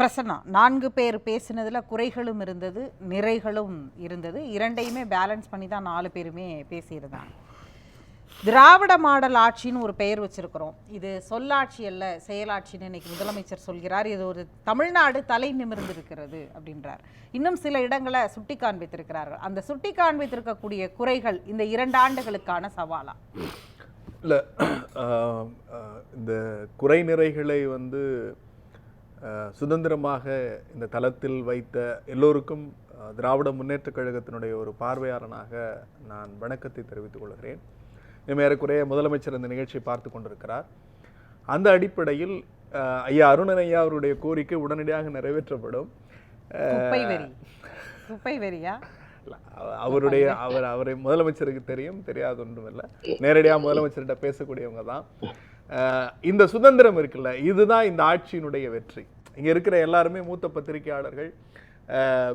பிரசன்னா நான்கு பேர் பேசினதில் குறைகளும் இருந்தது நிறைகளும் இருந்தது. இரண்டையுமே பேலன்ஸ் பண்ணி தான் நாலு பேருமே பேசியிருந்தாங்க. திராவிட மாடல் ஆட்சின்னு ஒரு பெயர் வச்சிருக்கிறோம். இது சொல்லாட்சி அல்ல செயலாட்சின்னு இன்னைக்கு முதலமைச்சர் சொல்கிறார். இது ஒரு தமிழ்நாடு தலை நிமிர்ந்திருக்கிறது அப்படின்றார். இன்னும் சில இடங்களை சுட்டி காண்பித்திருக்கிறார்கள் அந்த சுட்டி காண்பித்திருக்கக்கூடிய குறைகள் இந்த இரண்டு ஆண்டுகளுக்கான சவாலா? இல்லை இந்த குறை நிறைகளை வந்து சுதந்திரமாக இந்த தளத்தில் வைத்த எல்லோருக்கும் திராவிட முன்னேற்றக் கழகத்தினுடைய ஒரு பார்வையாளனாக நான் வணக்கத்தை தெரிவித்துக் கொள்கிறேன். ஏறக்குறைய முதலமைச்சர் இந்த நிகழ்ச்சியை பார்த்து கொண்டிருக்கிறார். அந்த அடிப்படையில் ஐயா அருணன் ஐயா அவருடைய கோரிக்கை உடனடியாக நிறைவேற்றப்படும். இல்ல, அவருடைய அவர் அவரை முதலமைச்சருக்கு தெரியும் தெரியாது ஒன்றுமில்லை நேரடியாக முதலமைச்சர்கிட்ட பேசக்கூடியவங்க தான். இந்த சுதந்திரம் இருக்குல்ல இதுதான் இந்த ஆட்சியினுடைய வெற்றி. இங்கே இருக்கிற எல்லாருமே மூத்த பத்திரிகையாளர்கள்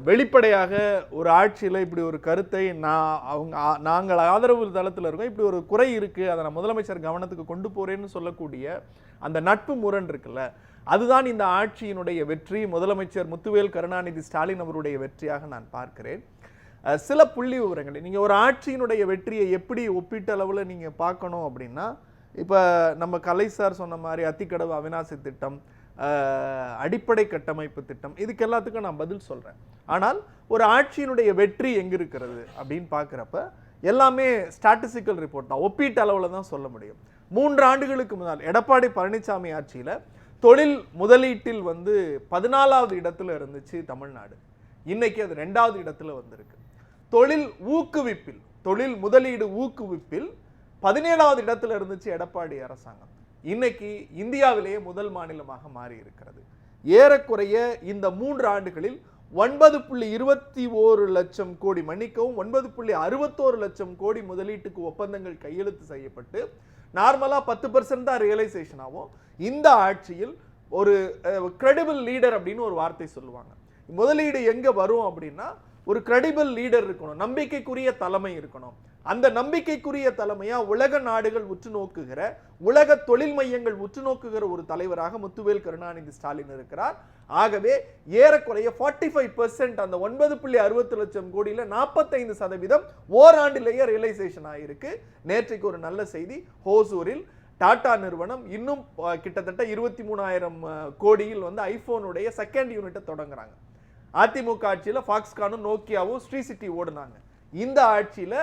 வெளிப்படையாக ஒரு ஆட்சியில் இப்படி ஒரு கருத்தை நான் அவங்க நாங்கள் ஆதரவு தளத்தில் இருக்கோம் இப்படி ஒரு குறை இருக்குது அதை நான் முதலமைச்சர் கவனத்துக்கு கொண்டு போகிறேன்னு சொல்லக்கூடிய அந்த நட்பு முரண் இருக்குல்ல அதுதான் இந்த ஆட்சியினுடைய வெற்றி. முதலமைச்சர் முத்துவேல் கருணாநிதி ஸ்டாலின் அவருடைய வெற்றியாக நான் பார்க்கிறேன். சில புள்ளி விவரங்களை நீங்கள் ஒரு ஆட்சியினுடைய வெற்றியை எப்படி ஒப்பீட்டளவில் நீங்கள் பார்க்கணும் அப்படின்னா இப்போ நம்ம கலை சார் சொன்ன மாதிரி அத்திக்கடவு அவிநாசி திட்டம் அடிப்படை கட்டமைப்பு திட்டம் இதுக்கு எல்லாத்துக்கும் நான் பதில் சொல்கிறேன் ஆனால் ஒரு ஆட்சியினுடைய வெற்றி எங்கே இருக்கிறது அப்படின்னு பார்க்குறப்ப எல்லாமே ஸ்டாட்டிஸ்டிக்கல் ரிப்போர்ட் தான். ஒப்பீட்டு அளவில் தான் சொல்ல முடியும். மூன்று ஆண்டுகளுக்கு முன்னால் எடப்பாடி பழனிசாமி ஆட்சியில் தொழில் முதலீட்டில் வந்து பதினாலாவது இடத்துல இருந்துச்சு தமிழ்நாடு. இன்னைக்கு அது ரெண்டாவது இடத்துல வந்திருக்கு. தொழில் ஊக்குவிப்பில் தொழில் முதலீடு ஊக்குவிப்பில் பதினேழாவது இடத்துல இருந்துச்சு எடப்பாடி அரசாங்கம். இன்னைக்கு இந்தியாவிலேயே முதல் மாநிலமாக மாறி இருக்கிறது ஏறக்குறைய இந்த மூன்று ஆண்டுகளில் ஒன்பது புள்ளி இருபத்தி ஓரு லட்சம் கோடி மன்னிக்கவும் ஒன்பது புள்ளி அறுபத்தோரு லட்சம் கோடி முதலீட்டுக்கு ஒப்பந்தங்கள் கையெழுத்து செய்யப்பட்டு நார்மலா பத்து பர்சன்ட் தான் ரியலைசேஷன் ஆகும். இந்த ஆட்சியில் ஒரு கிரெடிபிள் லீடர் அப்படின்னு ஒரு வார்த்தை சொல்லுவாங்க. முதலீடு எங்கே வரும் அப்படின்னா ஒரு கிரெடிபிள் லீடர் இருக்கணும். நம்பிக்கைக்குரிய தலைமை இருக்கணும். அந்த நம்பிக்கைக்குரிய தலைமையா உலக நாடுகள் உற்று நோக்குகிற உலக தொழில் மையங்கள் உற்று நோக்குகிற ஒரு தலைவராக முத்துவேல் கருணாநிதி ஸ்டாலின் இருக்கிறார். ஆகவே ஏறக்குறைய ஃபார்ட்டி ஃபைவ் அந்த ஒன்பது புள்ளி அறுபத்தி லட்சம் கோடியில் நாற்பத்தைந்து சதவீதம் ஓராண்டிலேயே ரியலைசேஷன் ஆகியிருக்கு நேற்றைக்கு ஒரு நல்ல செய்தி. ஹோசூரில் டாடா நிறுவனம் இன்னும் கிட்டத்தட்ட இருபத்தி மூணாயிரம் கோடியில் வந்து ஐபோனுடைய செகண்ட் யூனிட்டை தொடங்குறாங்க. அதிமுக ஆட்சியில் ஃபாக்ஸ்கானும் நோக்கியாவும் ஸ்ரீ சிட்டி ஓடுனாங்க. இந்த ஆட்சியில்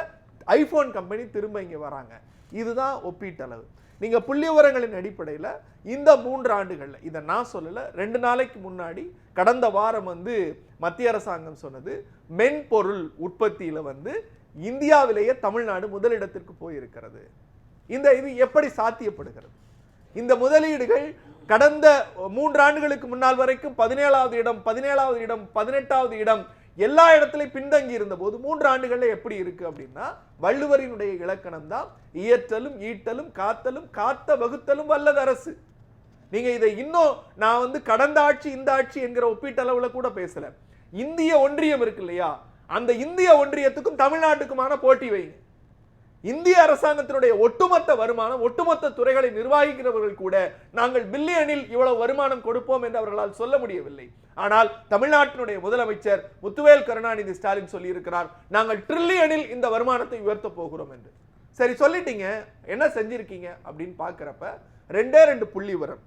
ஐஃபோன் கம்பெனி திரும்ப இங்கே வராங்க. இதுதான் ஒப்பீட்டளவு. நீங்கள் புள்ளி விவரங்களின் அடிப்படையில் இந்த மூன்று ஆண்டுகளில் இதை நான் சொல்லலை ரெண்டு நாளைக்கு முன்னாடி கடந்த வாரம் வந்து மத்திய அரசாங்கம் சொன்னது மென்பொருள் உற்பத்தியில் வந்து இந்தியாவிலேயே தமிழ்நாடு முதலிடத்திற்கு போயிருக்கிறது. இந்த இது எப்படி சாத்தியப்படுகிறது? இந்த முதலீடுகள் கடந்த மூன்று ஆண்டுகளுக்கு முன்னால் வரைக்கும் பதினேழாவது இடம் பதினேழாவது இடம் பதினெட்டாவது இடம் எல்லா இடத்துலையும் பின்தங்கி இருந்த போது மூன்று ஆண்டுகள்ல எப்படி இருக்கு அப்படின்னா வள்ளுவரினுடைய இலக்கணம் தான் இயற்றலும் ஈட்டலும் காத்தலும் காத்த வகுத்தலும் வல்லது அரசு. நீங்க இதை இன்னும் நான் வந்து கடந்த ஆட்சி இந்த ஆட்சி என்கிற ஒப்பீட்டளவுல கூட பேசல. இந்திய ஒன்றியம் இருக்கு இல்லையா? அந்த இந்திய ஒன்றியத்துக்கும் தமிழ்நாட்டுக்குமான போட்டி வைங்க. இந்திய அரசாங்கத்தினுடைய ஒட்டுமொத்த வருமானம் ஒட்டுமொத்த துறைகளை நிர்வகிக்கிறவர்கள் கூட நாங்கள் பில்லியனில் இவ்வளவு வருமானம் கொடுப்போம் என்று அவர்களால் சொல்ல முடியவில்லை. ஆனால் தமிழ்நாட்டினுடைய முதலமைச்சர் முத்துவேல் கருணாநிதி ஸ்டாலின் சொல்லியிருக்கிறார் நாங்கள் ட்ரில்லியனில் இந்த வருமானத்தை உயர்த்த போகிறோம் என்று. சரி சொல்லிட்டீங்க என்ன செஞ்சிருக்கீங்க அப்படின்னு பார்க்குறப்ப ரெண்டே ரெண்டு புள்ளி வரும்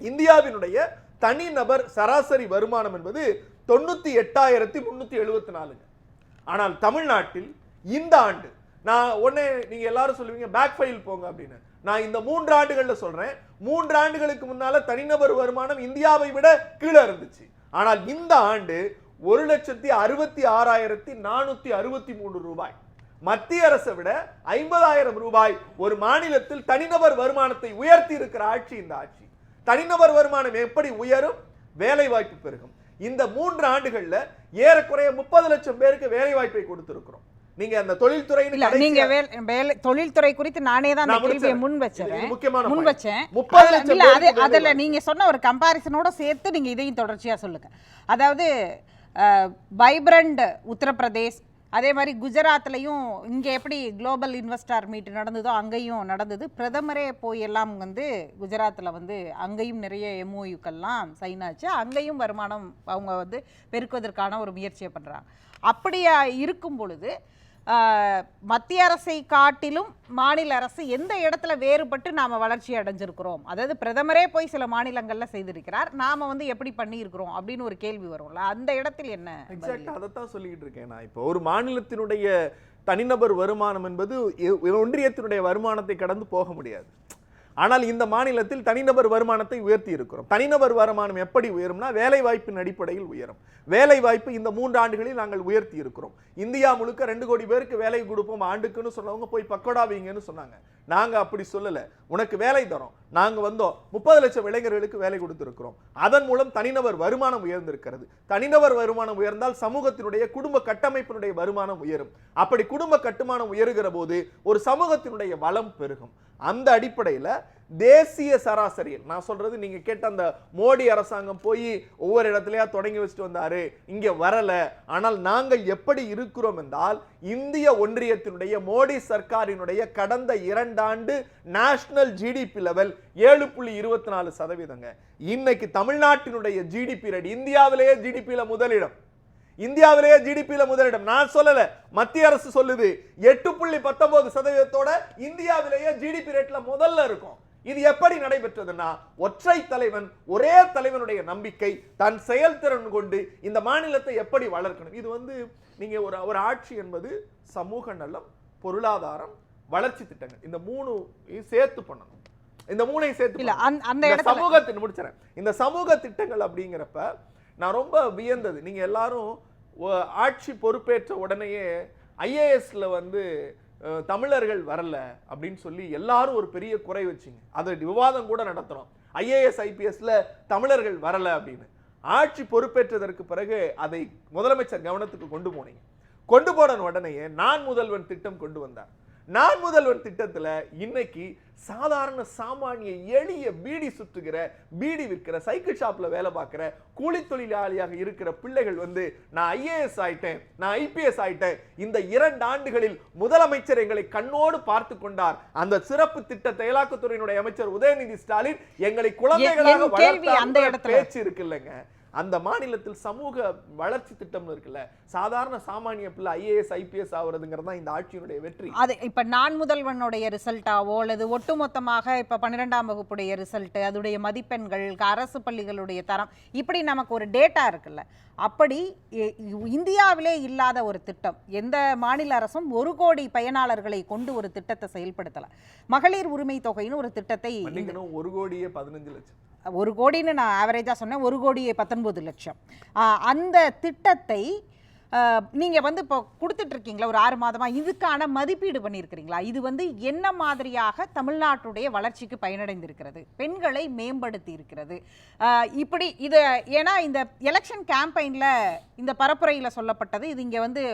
இந்தியாவினுடைய தனிநபர் சராசரி வருமானம் என்பது தொண்ணூற்றி எட்டாயிரத்தி முந்நூற்றி எழுபத்தி நாலுங்க. ஆனால் தமிழ்நாட்டில் இந்த ஆண்டு நான் உடனே நீங்கள் எல்லாரும் சொல்லுவீங்க பேக் ஃபைல் போங்க அப்படின்னு. நான் இந்த மூன்று ஆண்டுகளில் சொல்கிறேன் மூன்று ஆண்டுகளுக்கு முன்னால் தனிநபர் வருமானம் இந்தியாவை விட கீழே இருந்துச்சு. ஆனால் இந்த ஆண்டு ஒரு லட்சத்தி அறுபத்தி ஆறாயிரத்தி நானூற்றி அறுபத்தி மூணு ரூபாய். மத்திய அரசை விட ஐம்பதாயிரம் ரூபாய் ஒரு மாநிலத்தில் தனிநபர் வருமானத்தை உயர்த்தி இருக்கிற ஆட்சி இந்த ஆட்சி. தனிநபர் வருமானம் எப்படி உயரும்? வேலை வாய்ப்பு பெருகும். இந்த மூன்று ஆண்டுகளில் ஏறக்குறைய முப்பது லட்சம் பேருக்கு வேலை வாய்ப்பை கொடுத்திருக்கிறோம். நீங்க அந்த கடைசியா- நீங்க வேல்- தொழில்துறை குறித்து நானே தான் அந்த கேள்வியை. முன் வச்சேன் முக்கியமான முன். வச்சேன். முப்பது லட்சம் இல்ல அது அதுல நீங்க சொன்ன ஒரு கம்பாரிசனோட சேர்த்து நீங்க இதையும் தொடர்ச்சியா சொல்லுங்க. அதாவது வைப்ரண்ட் உத்தரப்பிரதேஷ் அதே மாதிரி குஜராத்லயும் இங்க எப்படி குளோபல் இன்வெஸ்டார் மீட் நடந்ததோ அங்கேயும் நடந்தது. பிரதமரே போய் எல்லாம் வந்து குஜராத்தில் வந்து அங்கேயும் நிறைய எம்ஓயுக்கள்லாம் சைன் ஆச்சு. அங்கேயும் வருமானம் அவங்க வந்து பெருக்குவதற்கான ஒரு முயற்சியை பண்றாங்க. அப்படியா இருக்கும் பொழுது மத்திய அரசை காட்டிலும் மாநில அரசு எந்த இடத்துல வேறுபட்டு நாம் வளர்ச்சி அடைஞ்சிருக்கிறோம்? அதாவது பிரதமரே போய் சில மாநிலங்களில் செய்திருக்கிறார். நாம வந்து எப்படி பண்ணியிருக்கிறோம்? அப்படின்னு ஒரு கேள்வி வரும்ல. அந்த இடத்தில் என்ன எக்ஸாக்ட் எக்ஸாக்ட் அதைத்தான் சொல்லிக்கிட்டு இருக்கேன் நான். இப்போ ஒரு மாநிலத்தினுடைய தனிநபர் வருமானம் என்பது ஒன்றியத்தினுடைய வருமானத்தை கடந்து போக முடியாது. ஆனால் இந்த மாநிலத்தில் தனிநபர் வருமானத்தை உயர்த்தி இருக்கிறோம். தனிநபர் வருமானம் எப்படி உயரும்னா வேலை வாய்ப்பின் அடிப்படையில் உயரும். வேலை வாய்ப்பு இந்த மூன்று ஆண்டுகளில் நாங்கள் உயர்த்தி இருக்கிறோம். இந்தியா முழுக்க ரெண்டு கோடி பேருக்கு வேலை கொடுப்போம். ஆண்டுக்குன்னு சொன்னவங்க போய் பக்கோடா வைங்கன்னு சொன்னாங்க. நாங்கள் அப்படி சொல்லலை. உனக்கு வேலை தரோம். நாங்கள் வந்தோம். முப்பது லட்சம் இளைஞர்களுக்கு வேலை கொடுத்துருக்கிறோம். அதன் மூலம் தனிநபர் வருமானம் உயர்ந்திருக்கிறது. தனிநபர் வருமானம் உயர்ந்தால் சமூகத்தினுடைய குடும்ப கட்டமைப்பினுடைய வருமானம் உயரும். அப்படி குடும்ப கட்டுமானம் உயர்கிற போது ஒரு சமூகத்தினுடைய வளம் பெருகும். அந்த அடிப்படையில் தேசிய சராசரியில் நான் சொல்றது நீங்க கேட்ட அந்த மோடி அரசாங்கம் போய் ஒவ்வொரு இடத்துலயா தொடங்கி வச்சுட்டு வந்தாரு. இங்க வரல. ஆனால் நாங்கள் எப்படி இருக்கிறோம் என்றால் இந்திய ஒன்றியத்தினுடைய மோடி சர்க்காரினுடைய கடந்த இரண்டாண்டு நேஷனல் ஜிடிபி லெவல் ஏழு புள்ளி இருபத்தி நாலு சதவீதங்க. இன்னைக்கு தமிழ்நாட்டினுடைய ஜிடிபி ரேட் இந்தியாவிலேயே ஜிடிபியில முதலிடம். இந்தியாவிலேயே ஜிடிபியில முதலிடம். நான் சொல்லல. மத்திய அரசு சொல்லுது. எட்டு புள்ளி பத்தொன்பது சதவீதத்தோட இந்தியாவிலேயே ஜிடிபி ரேட்ல முதல்ல இருக்கும். இது எப்படி நடைபெற்றதுன்னா ஒற்றை தலைவன் ஒரே தலைவனுடைய நம்பிக்கை தன் செயல்திறன் கொண்டு இந்த மாநிலத்தை எப்படி வளர்க்கணும். இது வந்து நீங்க ஒரு ஒரு ஆட்சி என்பது சமூக நலம் பொருளாதாரம் வளர்ச்சி திட்டங்கள். இந்த மூணு சேர்த்து பண்ணணும். இந்த மூணையும் சேர்த்து இல்ல. அந்த- சமூகத்தின் முடிச்சிடறேன் இந்த சமூக திட்டங்கள் அப்படிங்கிறப்ப நான் ரொம்ப வியந்தது. நீங்க எல்லாரும் ஆட்சி பொறுப்பேற்ற உடனேயே ஐஏஎஸ்ல வந்து தமிழர்கள் வரல அப்படின்னு சொல்லி எல்லாரும் ஒரு பெரிய குறை வச்சிங்க. அதை விவாதம் கூட நடத்துகிறோம் ஐஏஎஸ் ஐபிஎஸ்ல தமிழர்கள் வரல அப்படின்னு. ஆட்சி பொறுப்பேற்றதற்கு பிறகு அதை முதலமைச்சர் கவனத்துக்கு கொண்டு போனீங்க. கொண்டு போன உடனேயே நான் முதல்வன் திட்டம் கொண்டு வந்தார். நான் முதல்வன் திட்டத்தில் இன்னைக்கு சாதாரண சாமானிய எளிய பீடி சுற்றுகிற பீடி விற்கிற சைக்கிள் ஷாப்ல வேலை பார்க்கிற கூலி தொழிலாளியாக இருக்கிற பிள்ளைகள் வந்து நான் ஐஏஎஸ் ஆயிட்டேன் நான் ஐபிஎஸ் ஆயிட்டேன். இந்த இரண்டு ஆண்டுகளில் முதலமைச்சர் எங்களை கண்ணோடு பார்த்து கொண்டார். அந்த சிறப்பு திட்ட செயலாக்கத்துறையினுடைய அமைச்சர் உதயநிதி ஸ்டாலின் எங்களை குழந்தைகளாக வளர்த்தார் அந்த என்ற இடத்துல. அந்த மாநிலத்தில் சமூக வளர்ச்சி திட்டம் இருக்குல்ல சாதாரண சாமானிய பிள்ளை ஐஏஎஸ் ஐபிஎஸ் ஆகுறதுங்கிறது தான் இந்த ஆட்சியினுடைய வெற்றி. அது இப்ப நான் முதல்வனுடைய ரிசல்ட்டாவோ அல்லது ஒட்டுமொத்தமாக இப்ப பன்னிரெண்டாம் வகுப்புடைய ரிசல்ட் அதோடைய மதிப்பெண்கள் அரசு பள்ளிகளுடைய தரம் இப்படி நமக்கு ஒரு டேட்டா இருக்குல்ல அப்படி இந்தியாவிலே இல்லாத ஒரு திட்டம் எந்த மாநில அரசும் ஒரு கோடி பயனாளர்களை கொண்டு ஒரு திட்டத்தை செயல்படுத்தல. மகளிர் உரிமை தொகைன்னு ஒரு திட்டத்தை ஒரு கோடியே பதினஞ்சு லட்சம். ஒரு கோடின்னு நான் ஆவரேஜாக சொன்னேன் ஒரு கோடியே பத்தொன்பது லட்சம். அந்த திட்டத்தை நீங்கள் வந்து இப்போ கொடுத்துட்ருக்கீங்களா? ஒரு ஆறு மாதமாக இதுக்கான மதிப்பீடு பண்ணியிருக்கிறீங்களா? இது வந்து என்ன மாதிரியாக தமிழ்நாட்டுடைய வளர்ச்சிக்கு பயனடைந்திருக்கிறது? பெண்களை மேம்படுத்தி இருக்கிறது இப்படி இது ஏன்னா இந்த எலெக்ஷன் கேம்பெயினில் இந்த பரப்புரையில் சொல்லப்பட்டது இது இங்கே வந்து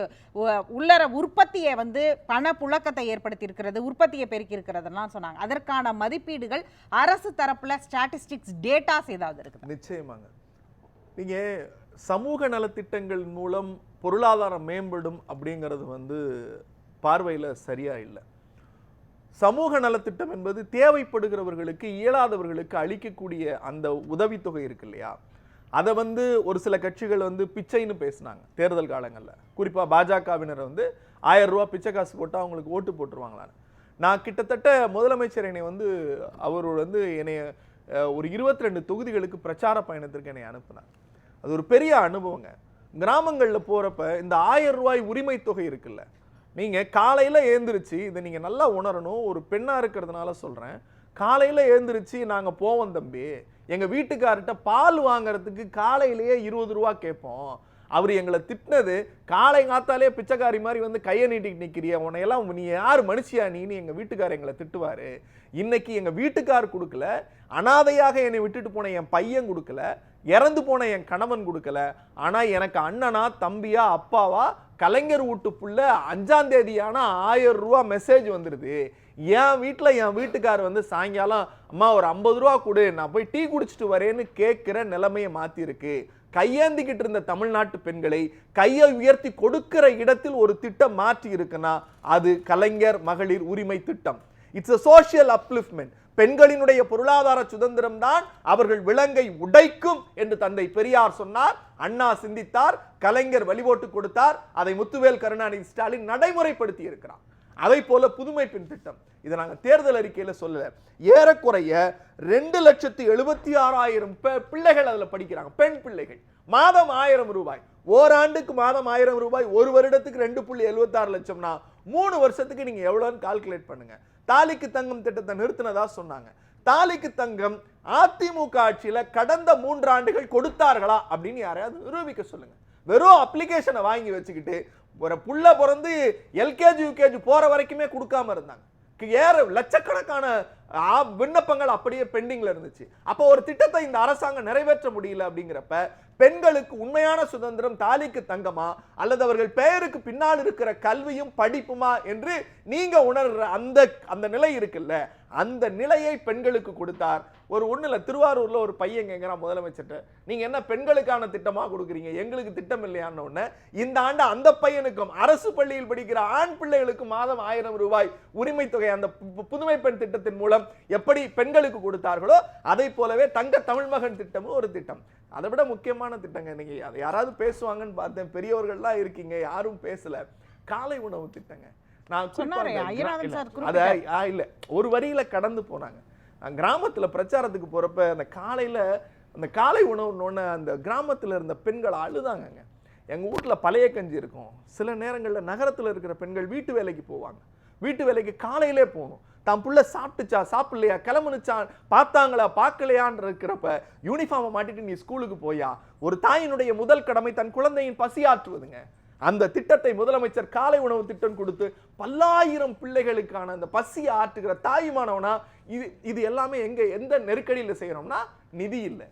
உள்ளர உற்பத்தியை வந்து பண புழக்கத்தை ஏற்படுத்தியிருக்கிறது உற்பத்தியை பெருக்கி இருக்கிறதுலாம் சொன்னாங்க. அதற்கான மதிப்பீடுகள் அரசு தரப்பில் ஸ்டாட்டிஸ்டிக்ஸ் டேட்டாஸ் ஏதாவது இருக்குது? நிச்சயமாங்க. நீங்கள் சமூக நலத்திட்டங்கள் மூலம் பொருளாதாரம் மேம்படும் அப்படிங்கிறது வந்து பார்வையில் சரியாக இல்லை. சமூக நலத்திட்டம் என்பது தேவைப்படுகிறவர்களுக்கு இயலாதவர்களுக்கு அளிக்கக்கூடிய அந்த உதவித்தொகை இருக்கு இல்லையா? அதை வந்து ஒரு சில கட்சிகள் வந்து பிச்சைன்னு பேசினாங்க தேர்தல் காலங்களில். குறிப்பாக பாஜகவினர் வந்து ஆயிரம் ரூபா பிச்சை காசு போட்டால் அவங்களுக்கு ஓட்டு போட்டுருவாங்களான்னு. நான் கிட்டத்தட்ட முதலமைச்சர் என்னை வந்து அவர் வந்து என்னை ஒரு இருபத்தி ரெண்டு தொகுதிகளுக்கு பிரச்சார பயணத்திற்கு என்னை அனுப்புனார். அது ஒரு பெரிய அனுபவங்க. கிராமங்களில் போகிறப்ப இந்த ஆயிரம் ரூபாய் உரிமை தொகை இருக்குல்ல நீங்கள் காலையில் ஏந்திரிச்சு இதை நீங்கள் நல்லா உணரணும் ஒரு பெண்ணாக இருக்கிறதுனால சொல்கிறேன் காலையில் ஏந்திரிச்சு நாங்கள் போவோம் தம்பி எங்கள் வீட்டுக்கார்கிட்ட பால் வாங்குறதுக்கு காலையிலேயே இருபது ரூபா கேட்போம். அவர் எங்களை திட்டினது காலை காத்தாலே பிச்சைக்காரி மாதிரி வந்து கையை நீட்டிட்டு நிற்கிறிய உன்னையெல்லாம் நீ யார் மனுஷியா நீன்னு எங்கள் வீட்டுக்கார் எங்களை திட்டுவார். இன்னைக்கு எங்கள் வீட்டுக்கார் கொடுக்கல அனாதையாக என்னை விட்டுட்டு போன என் பையன் கொடுக்கல இறந்து போன என் கணவன் கொடுக்கல. ஆனால் எனக்கு அண்ணனா தம்பியா அப்பாவா கலைஞர் வீட்டு புள்ள அஞ்சாம் தேதியான ஆயிரம் ரூபா மெசேஜ் வந்துடுது என் வீட்டில் என் வீட்டுக்கார் வந்து சாயங்காலம் அம்மா ஒரு ஐம்பது ரூபா கொடு நான் போய் டீ குடிச்சிட்டு வரேன்னு கேட்குற நிலைமையை மாற்றிருக்கு கையேந்திக்கிட்டு இருந்த தமிழ்நாட்டு பெண்களை கையை உயர்த்தி கொடுக்கிற இடத்தில் ஒரு திட்டம் மாற்றி இருக்குன்னா அது கலைஞர் மகளிர் உரிமை திட்டம். இட்ஸ் அ சோஷியல் அப்லிஃப்ட்மெண்ட் பெண்களினுடைய பொருளாதார சுதந்திரம் தான் அவர்கள் விலங்கை உடைக்கும் என்று தந்தை பெரியார் சொன்னார். அண்ணா சிந்தித்தார் கலைஞர் வழிபோட்டு கொடுத்தார். அதை முத்துவேல் கருணாநிதி ஸ்டாலின் நடைமுறைப்படுத்தி இருக்கிறார் அதை போல புதுமை பெண் திட்டம். இதை நாங்கள் தேர்தல் அறிக்கையில சொல்லல. ஏறக்குறைய ரெண்டு லட்சத்து எழுபத்தி ஆறாயிரம் பிள்ளைகள் அதில் படிக்கிறாங்க. பெண் பிள்ளைகள். மாதம் ஆயிரம் ரூபாய். ஓராண்டுக்கு மாதம் ஆயிரம் ரூபாய். ஒரு வருடத்துக்கு ரெண்டு புள்ளி எழுபத்தாறு லட்சம்னா மூணு வருஷத்துக்கு நீங்க எவ்வளோன்னு கால்குலேட் பண்ணுங்க. தாலிக்கு தங்கம் திட்டத்தை நிறுத்தினதா சொன்னாங்க. தாலிக்கு தங்கம் அதிமுக ஆட்சியில கடந்த மூன்று ஆண்டுகள் கொடுத்தார்களா அப்படின்னு யாரையாவது நிரூபிக்க சொல்லுங்க. வெறும் அப்ளிகேஷனை வாங்கி வச்சுக்கிட்டு ஒரு புள்ள பிறந்து எல்கேஜி யூகேஜி போற வரைக்குமே கொடுக்காம இருந்தாங்க. ஏற லட்சக்கணக்கான விண்ணப்பங்கள் அப்படியே பெண்டிங்ல இருந்துச்சு. அப்போ ஒரு திட்டத்தை இந்த அரசாங்கம் நிறைவேற்ற முடியல அப்படிங்கிறப்ப பெண்களுக்கு உண்மையான சுதந்திரம் தாலிக்கு தங்கமா அல்லது அவர்கள் பெயருக்கு பின்னால் இருக்கிற கல்வியும் படிப்புமா என்று நீங்க உணர்ற அந்த அந்த நிலை இருக்குல்ல அந்த நிலையை பெண்களுக்கு கொடுத்தார். ஒரு ஒண்ணுல திருவாரூர்ல ஒரு பையன் கேட்கிறான் முதலமைச்சர்கிட்ட நீங்க என்ன பெண்களுக்கான திட்டமா கொடுக்குறீங்க? எங்களுக்கு திட்டம் இல்லையான்னு ஒண்ணு இந்த ஆண்டு அந்த பையனுக்கும் அரசு பள்ளியில் படிக்கிற ஆண் பிள்ளைகளுக்கு மாதம் ஆயிரம் ரூபாய் உரிமை தொகை அந்த புதுமை பெண் திட்டத்தின் மூலம் எப்படி பெண்களுக்கு கொடுத்தார்களோ அதை போலவே தங்க தமிழ் மகன் திட்டமும் ஒரு திட்டம். அதை விட முக்கியமான திட்டங்க இன்னைக்கு அதை யாராவது பேசுவாங்கன்னு பார்த்தேன். பெரியவர்கள்லாம் இருக்கீங்க யாரும் பேசல. காலை உணவு திட்டங்க. நான் அது இல்ல. ஒரு வரியில கடந்து போனாங்க. கிராமத்துல பிரச்சாரத்துக்கு போறப்ப அந்த காலையில அந்த காலை உணவுன்னு அந்த கிராமத்துல இருந்த பெண்கள் அழுதாங்கங்க. எங்க வீட்ல பழைய கஞ்சி இருக்கும். சில நேரங்கள்ல நகரத்துல இருக்கிற பெண்கள் வீட்டு வேலைக்கு போவாங்க. வீட்டு வேலைக்கு காலையிலே போகணும். தான் புள்ள சாப்பிட்டுச்சா சாப்பிடலையா? கிளம்புனுச்சா? பார்த்தாங்களா? பார்க்கலையான்னு இருக்கிறப்ப யூனிஃபார்மை மாட்டிட்டு நீ ஸ்கூலுக்கு போயா? ஒரு தாயினுடைய முதல் கடமை தன் குழந்தையின் பசியாற்றுவதுங்க. அந்த திட்டத்தை முதலமைச்சர் காலை உணவு திட்டம் கொடுத்து பல்லாயிரம் பிள்ளைகளுக்கான அந்த பசியை ஆற்றுகிற தாயுமானவனா இது இது எல்லாமே எங்கே எந்த நெருக்கடியில் செய்கிறோம்னா நிதி இல்லை.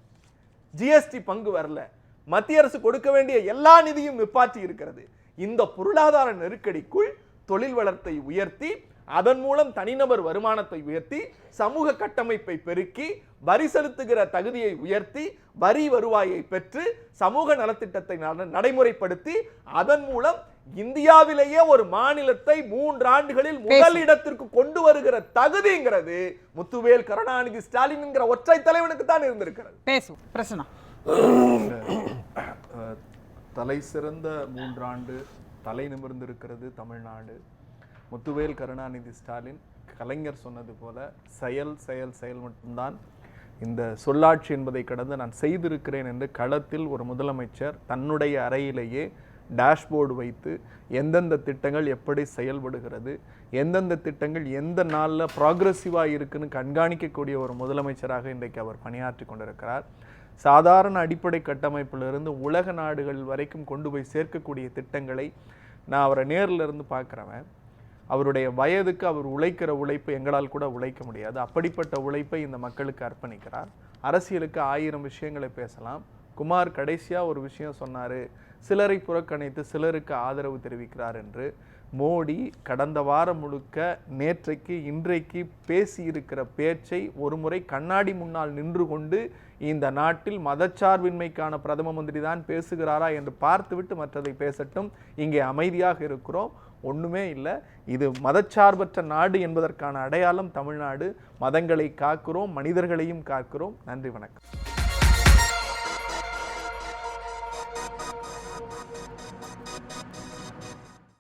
ஜிஎஸ்டி பங்கு வரல. மத்திய அரசு கொடுக்க வேண்டிய எல்லா நிதியும் நிப்பாற்றி இருக்கிறது. இந்த பொருளாதார நெருக்கடிக்குள் தொழில் வளத்தை உயர்த்தி அதன் மூலம் தனிநபர் வருமானத்தை உயர்த்தி சமூக கட்டமைப்பை பெருக்கி வரி செலுத்துகிற தகுதியை உயர்த்தி வரி வருவாயை பெற்று சமூக நலத்திட்டத்தை நட- நடைமுறைப்படுத்தி அதன் மூலம் இந்தியாவிலேயே ஒரு மாநிலத்தை மூன்று ஆண்டுகளில் முதல் இடத்திற்கு கொண்டு வருகிற தகுதிங்கிறது முத்துவேல் கருணாநிதி ஸ்டாலின் என்கிற ஒற்றை தலைவனுக்கு தான் இருந்திருக்கிறது. பேசும் தலை சிறந்த மூன்றாண்டு தலை நிமிர்ந்திருக்கிறது தமிழ்நாடு. முத்துவேல் கருணாநிதி ஸ்டாலின் கலைஞர் சொன்னது போல செயல் செயல் செயல் மட்டும்தான். இந்த சொல்லாட்சி என்பதை கடந்து நான் செய்திருக்கிறேன் என்று களத்தில் ஒரு முதலமைச்சர் தன்னுடைய அறையிலேயே டேஷ்போர்டு வைத்து எந்தெந்த திட்டங்கள் எப்படி செயல்படுகிறது எந்தெந்த திட்டங்கள் எந்த நாளில் ப்ராக்ரெசிவாக இருக்குன்னு கண்காணிக்கக்கூடிய ஒரு முதலமைச்சராக இன்றைக்கு அவர் பணியாற்றி கொண்டிருக்கிறார். சாதாரண அடிப்படை கட்டமைப்பிலிருந்து உலக நாடுகள் வரைக்கும் கொண்டு போய் சேர்க்கக்கூடிய திட்டங்களை நான் அவரை நேரில் இருந்து பார்க்குறவன். அவருடைய வயதுக்கு அவர் உழைக்கிற உழைப்பு எங்களால் கூட உழைக்க முடியாது. அப்படிப்பட்ட உழைப்பை இந்த மக்களுக்கு அர்ப்பணிக்கிறார். அரசியலுக்கு ஆயிரம் விஷயங்களை பேசலாம். குமார் கடைசியாக ஒரு விஷயம் சொன்னார். சிலரை புறக்கணித்து சிலருக்கு ஆதரவு தெரிவிக்கிறார் என்று. மோடி கடந்த வாரம் முழுக்க நேற்றைக்கு இன்றைக்கு பேசியிருக்கிற பேச்சை ஒருமுறை கண்ணாடி முன்னால் நின்று கொண்டு இந்த நாட்டில் மதச்சார்பின்மைக்கான பிரதம மந்திரி தான் பேசுகிறாரா என்று பார்த்துவிட்டு மற்றதை பேசட்டும். இங்கே அமைதியாக இருக்கிறோம். ஒண்ணுமே இல்லை. இது மதச்சார்பற்ற நாடு என்பதற்கான அடையாளம் தமிழ்நாடு. மதங்களை காக்கிறோம் மனிதர்களையும் காக்கிறோம். நன்றி வணக்கம்.